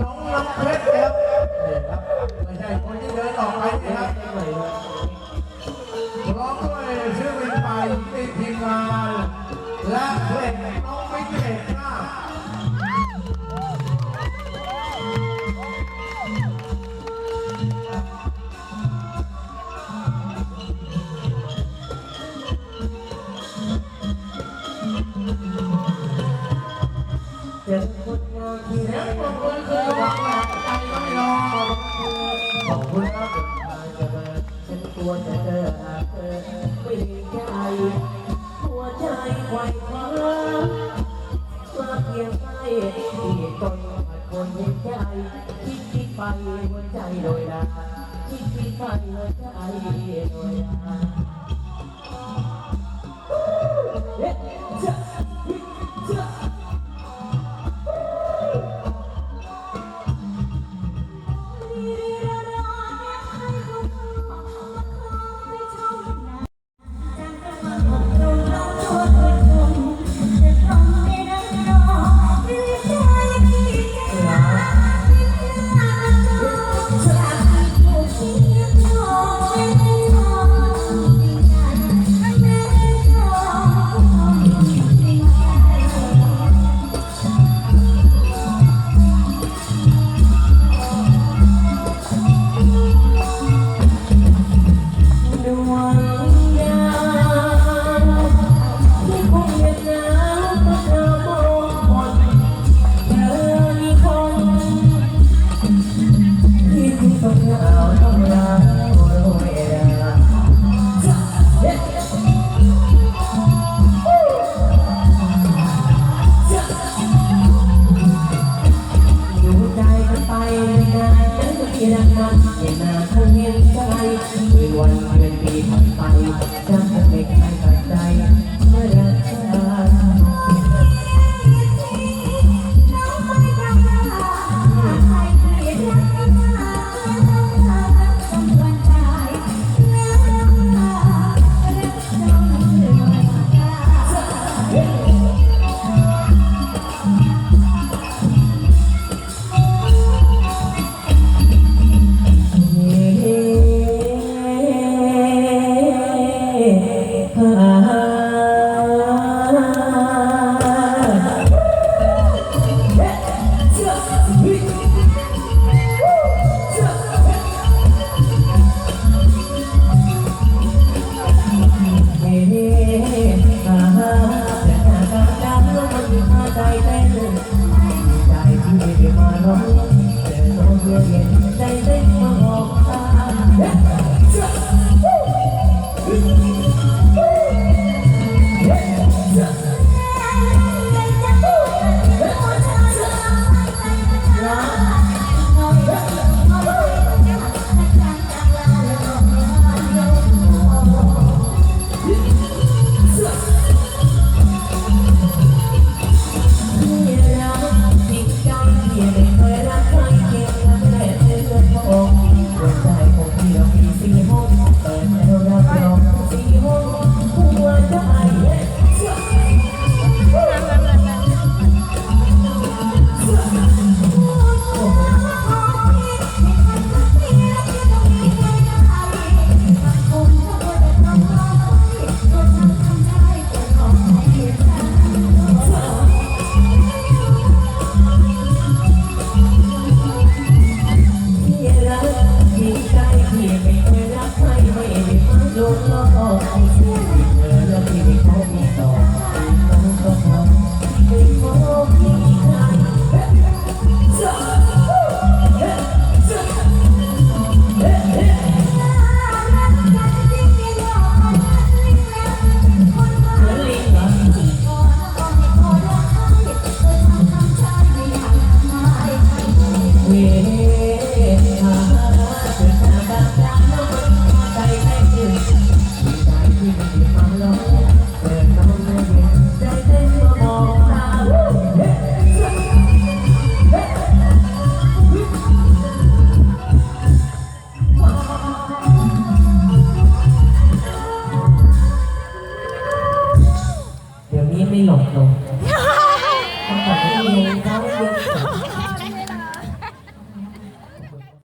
น้อง เจอคนงามที่เสีไหนยงปรบมือคือหวังแรงใจไม่รอขอบคุณครับฉันกลัวจะเจอหากเธอไม่มีใจหัวใจไขว่คว้ามาเพียงใกล้ที่ตนขาคนเห็นใจคิดคิดไปหัวใจโดยดาคิดคิดไปหัวใจโดยดา รักนั้นแต่นาคงเงียบใจมีวันเดือนปีผ่านไปจำเคงไม่คล้กัน ように思う หลบหลบ